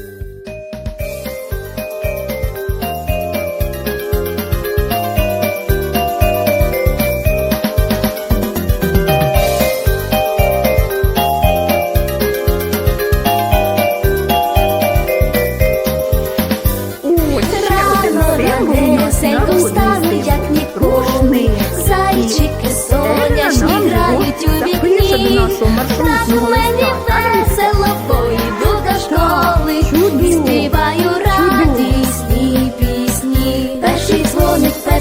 Bye.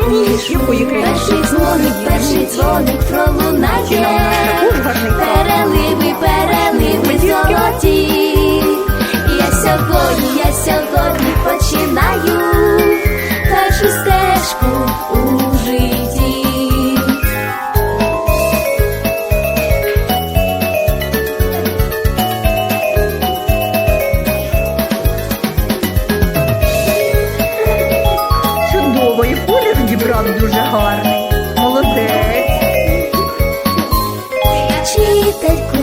Чим будеш країни? Перший дзвоник, перший дзвоник пролунає. Переливи, переливи золоті. Я сьогодні, я сьогодні починаю. Перший гарний, молодець. Вчительку